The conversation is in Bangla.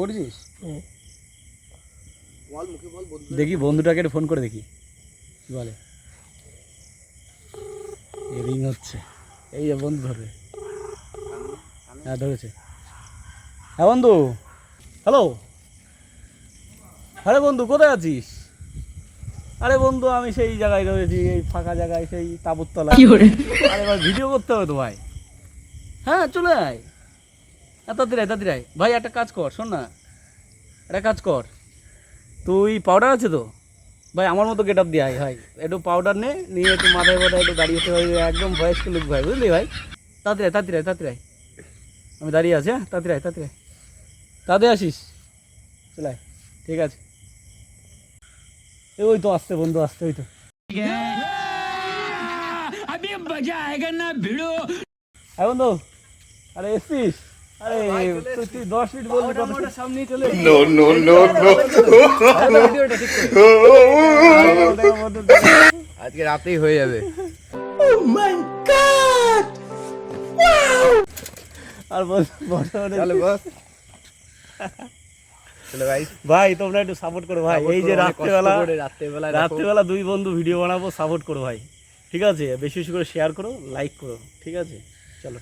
করেছিস? দেখি বন্ধুটাকে ফোন করে দেখি। কি বলে? রিং হচ্ছে। এই যে বন্ধু ধরবে। হ্যাঁ ধরেছে। হ্যাঁ বন্ধু। হ্যালো আরে বন্ধু কোথায় আছিস? আরে বন্ধু আমি সেই জায়গায় রয়েছি এই ফাঁকা জায়গায় সেই তাবুতলা আরে ভাই ভিডিও করতে হবে তো ভাই হ্যাঁ চলে আয়। তাড়াতাড়ি আয়। ভাই একটা কাজ কর শোন না। একটা কাজ কর। তুই পাউডার আছে তো? ভাই আমার মতো গেট আপ দিয়ে আয় ভাই। একটু পাউডার নে নিয়ে একটু মাথায় মাথায় একটু দাঁড়িয়ে হয় একদম বয়স্ক লোক ভাই বুঝলি ভাই? তাড়াতাড়ি তাড়াতাড়ি তাড়াতাড়ি। আমি দাঁড়িয়ে আছি হ্যাঁ? তাড়াতাড়ি তাড়াতাড়ি। তাড়াতাড়ি আসিস? চলে ঠিক আছে। এই ওই তো আসছে বন্ধু আসছে ওই তো। হ্যাঁ বন্ধু। আরে এসছিস? আরে আজকে রাতেই হয়ে যাবে। আর বল বস ভাই ভাই তোমরা একটু সাপোর্ট করো ভাই। এই যে রাত্রেবেলা রাত্রেবেলা রাত্রেবেলা দুই বন্ধু ভিডিও বানাবো সাপোর্ট করো ভাই। ঠিক আছে? বেশি বেশি করে শেয়ার করো লাইক করো। ঠিক আছে? চলো।